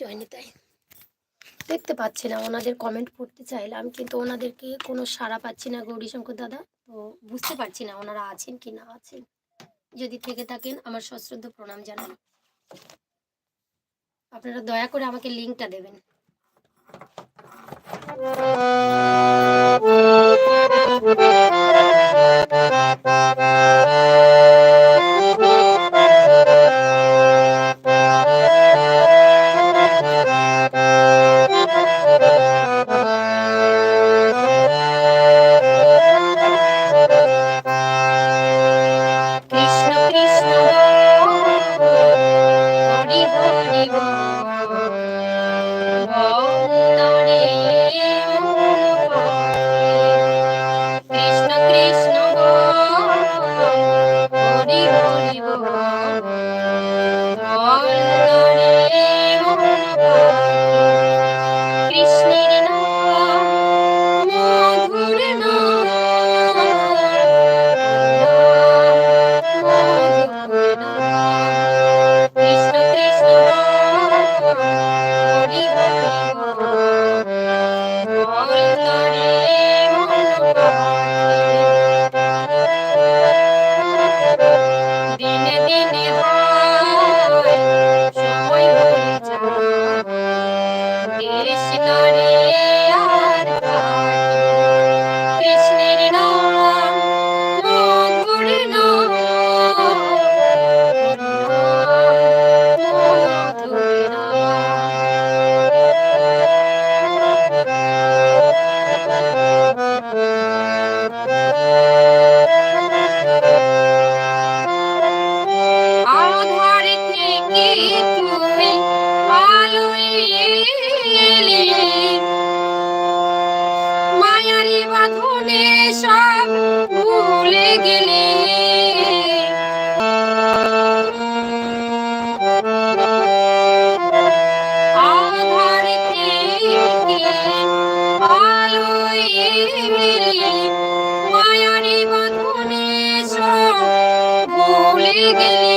জয়নিতাই দেখতে পাচ্ছি না, ওনাদের কমেন্ট পড়তে চাইলাম কিন্তু ওনাদেরকে কোনো সাড়া পাচ্ছি না, গৌরীশঙ্কর দাদা। তো বুঝতে পারছি না ওনারা আছেন কি না আছেন। যদি থেকে থাকেন, আমার সশ্রদ্ধ প্রণাম জানাই আপনারা দয়া করে আমাকে লিঙ্কটা দেবেন। দিনে মায়ারি বাঁধনে সব ভুলে গেলে। মায়ারি বাঁধনে সব ভুলে গেলে।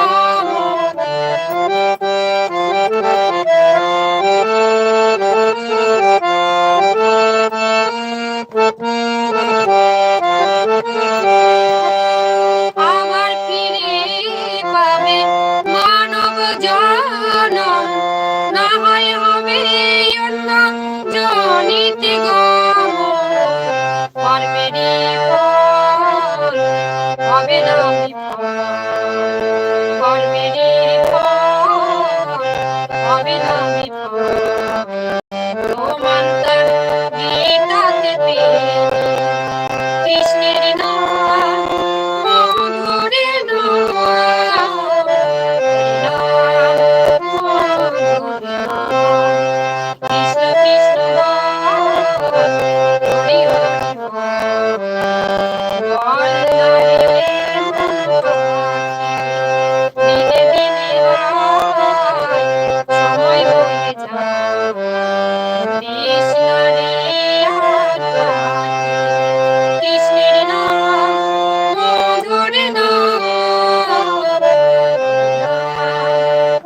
জনিতে গমন